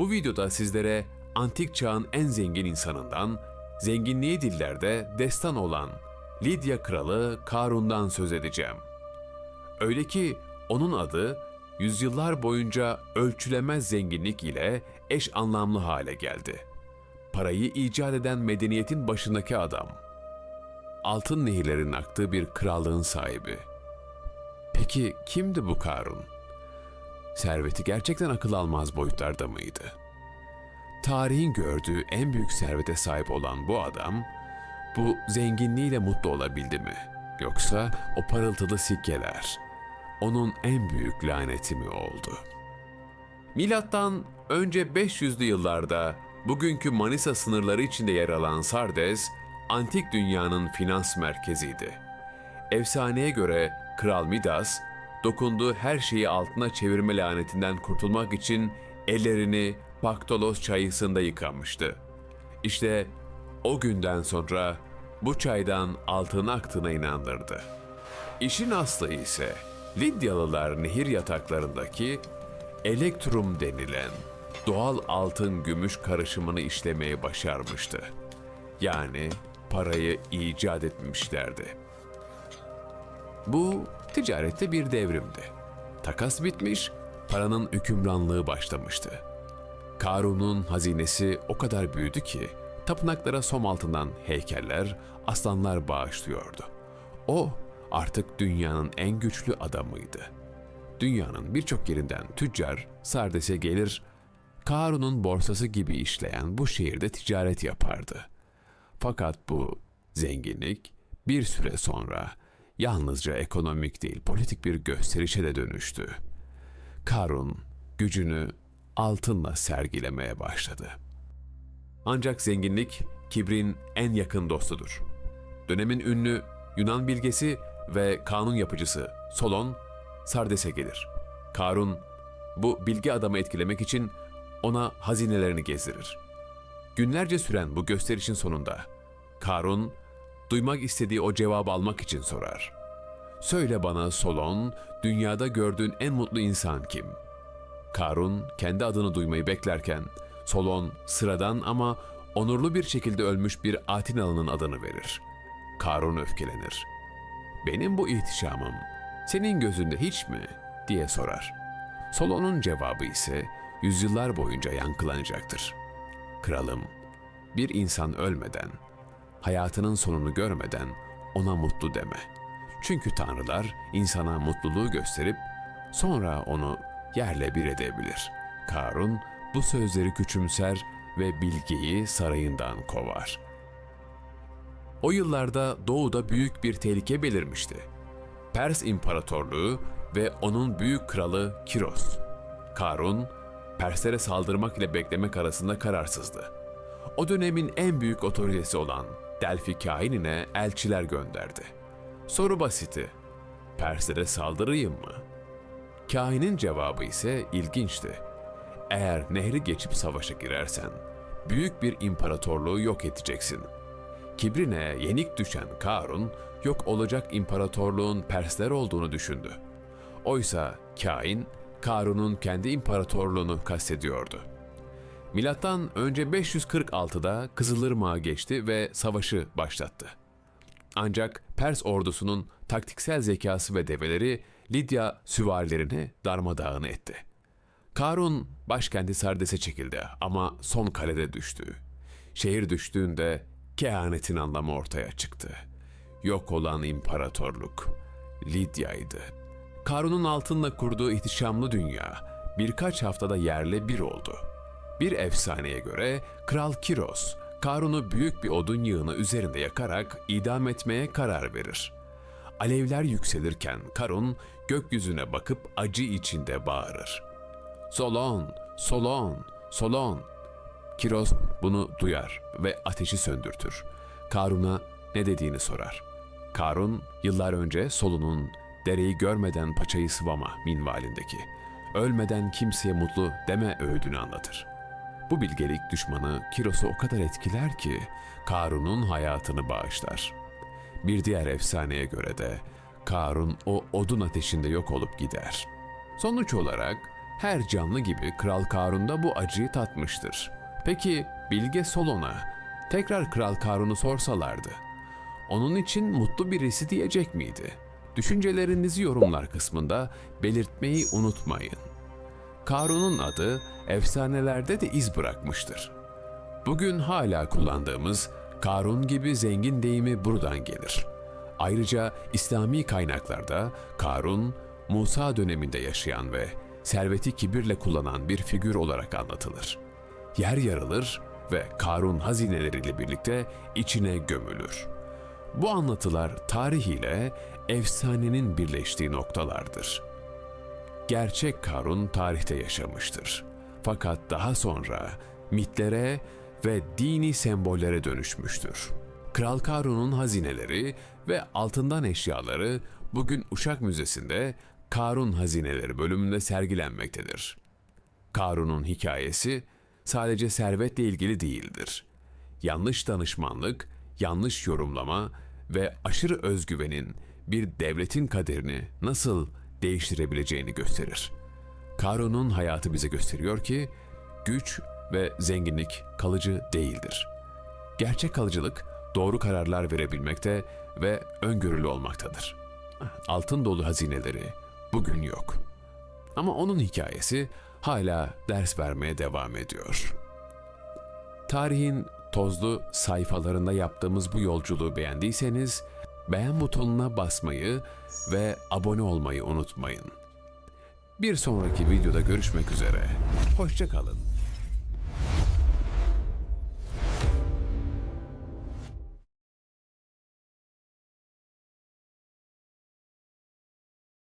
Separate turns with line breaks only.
Bu videoda sizlere antik çağın en zengin insanından, zenginliği dillerde destan olan Lidya kralı Karun'dan söz edeceğim. Öyle ki onun adı yüzyıllar boyunca ölçülemez zenginlik ile eş anlamlı hale geldi. Parayı icat eden medeniyetin başındaki adam. Altın nehirlerin aktığı bir krallığın sahibi. Peki kimdi bu Karun? Serveti gerçekten akıl almaz boyutlarda mıydı? Tarihin gördüğü en büyük servete sahip olan bu adam, bu zenginliğiyle mutlu olabildi mi? Yoksa o parıltılı sikkeler, onun en büyük laneti mi oldu? Milattan önce 500'lü yıllarda bugünkü Manisa sınırları içinde yer alan Sardes, antik dünyanın finans merkeziydi. Efsaneye göre Kral Midas, dokunduğu her şeyi altına çevirme lanetinden kurtulmak için ellerini Paktolos çayısında yıkamıştı. İşte o günden sonra bu çaydan altın aktığına inandırdı. İşin aslı ise Lidyalılar nehir yataklarındaki elektrum denilen doğal altın gümüş karışımını işlemeye başarmıştı. Yani parayı icat etmişlerdi. Bu ticarette bir devrimdi. Takas bitmiş, paranın hükümranlığı başlamıştı. Karun'un hazinesi o kadar büyüdü ki tapınaklara som altından heykeller, aslanlar bağışlıyordu. O artık dünyanın en güçlü adamıydı. Dünyanın birçok yerinden tüccar Sardes'e gelir, Karun'un borsası gibi işleyen bu şehirde ticaret yapardı. Fakat bu zenginlik bir süre sonra yalnızca ekonomik değil politik bir gösterişe de dönüştü. Karun gücünü altınla sergilemeye başladı. Ancak zenginlik kibrin en yakın dostudur. Dönemin ünlü Yunan bilgesi ve kanun yapıcısı Solon Sardes'e gelir. Karun bu bilgi adamı etkilemek için ona hazinelerini gezdirir. Günlerce süren bu gösterişin sonunda Karun duymak istediği o cevabı almak için sorar. Söyle bana Solon, dünyada gördüğün en mutlu insan kim? Karun kendi adını duymayı beklerken Solon sıradan ama onurlu bir şekilde ölmüş bir Atinalı'nın adını verir. Karun öfkelenir. Benim bu ihtişamım senin gözünde hiç mi? diye sorar. Solon'un cevabı ise yüzyıllar boyunca yankılanacaktır. Kralım, bir insan ölmeden, hayatının sonunu görmeden ona mutlu deme. Çünkü tanrılar insana mutluluğu gösterip sonra onu yerle bir edebilir. Karun bu sözleri küçümser ve bilgiyi sarayından kovar. O yıllarda doğuda büyük bir tehlike belirmişti. Pers İmparatorluğu ve onun büyük kralı Kiros. Karun, Perslere saldırmak ile beklemek arasında kararsızdı. O dönemin en büyük otoritesi olan Delphi kahinine elçiler gönderdi. Soru basitti. Perslere saldırayım mı? Kahinin cevabı ise ilginçti. Eğer nehri geçip savaşa girersen, büyük bir imparatorluğu yok edeceksin. Kibrine yenik düşen Karun, yok olacak imparatorluğun Persler olduğunu düşündü. Oysa kain, Karun'un kendi imparatorluğunu kastediyordu. Milattan önce 546'da Kızılırmak'a geçti ve savaşı başlattı. Ancak Pers ordusunun taktiksel zekası ve develeri Lidya süvarilerini darmadağın etti. Karun başkenti Sardes'e çekildi ama son kalede düştü. Şehir düştüğünde kehanetin anlamı ortaya çıktı. Yok olan imparatorluk Lidya'ydı. Karun'un altınla kurduğu ihtişamlı dünya birkaç haftada yerle bir oldu. Bir efsaneye göre Kral Kiros, Karun'u büyük bir odun yığını üzerinde yakarak idam etmeye karar verir. Alevler yükselirken Karun gökyüzüne bakıp acı içinde bağırır. Solon, Solon, Solon. Kiros bunu duyar ve ateşi söndürtür. Karun'a ne dediğini sorar. Karun yıllar önce Solun'un dereyi görmeden paçayı sıvama minvalindeki, ölmeden kimseye mutlu deme öğüdünü anlatır. Bu bilgelik düşmanı Kiros'u o kadar etkiler ki Karun'un hayatını bağışlar. Bir diğer efsaneye göre de Karun o odun ateşinde yok olup gider. Sonuç olarak Her canlı gibi Kral Karun da bu acıyı tatmıştır. Peki Bilge Solon'a tekrar Kral Karun'u sorsalardı, onun için mutlu birisi diyecek miydi? Düşüncelerinizi yorumlar kısmında belirtmeyi unutmayın. Karun'un adı efsanelerde de iz bırakmıştır. Bugün hala kullandığımız Karun gibi zengin deyimi buradan gelir. Ayrıca İslami kaynaklarda Karun, Musa döneminde yaşayan ve serveti kibirle kullanan bir figür olarak anlatılır. Yer yarılır ve Karun hazineleriyle birlikte içine gömülür. Bu anlatılar tarih ile efsanenin birleştiği noktalardır. Gerçek Karun tarihte yaşamıştır. Fakat daha sonra mitlere ve dini sembollere dönüşmüştür. Kral Karun'un hazineleri ve altından eşyaları bugün Uşak Müzesi'nde Karun Hazineleri bölümünde sergilenmektedir. Karun'un hikayesi sadece servetle ilgili değildir. Yanlış danışmanlık, yanlış yorumlama ve aşırı özgüvenin bir devletin kaderini nasıl değiştirebileceğini gösterir. Karun'un hayatı bize gösteriyor ki güç ve zenginlik kalıcı değildir. Gerçek kalıcılık doğru kararlar verebilmekte ve öngörülü olmaktadır. Altın dolu hazineleri bugün yok. Ama onun hikayesi hala ders vermeye devam ediyor. Tarihin tozlu sayfalarında yaptığımız bu yolculuğu beğendiyseniz beğen butonuna basmayı ve abone olmayı unutmayın. Bir sonraki videoda görüşmek üzere. Hoşçakalın.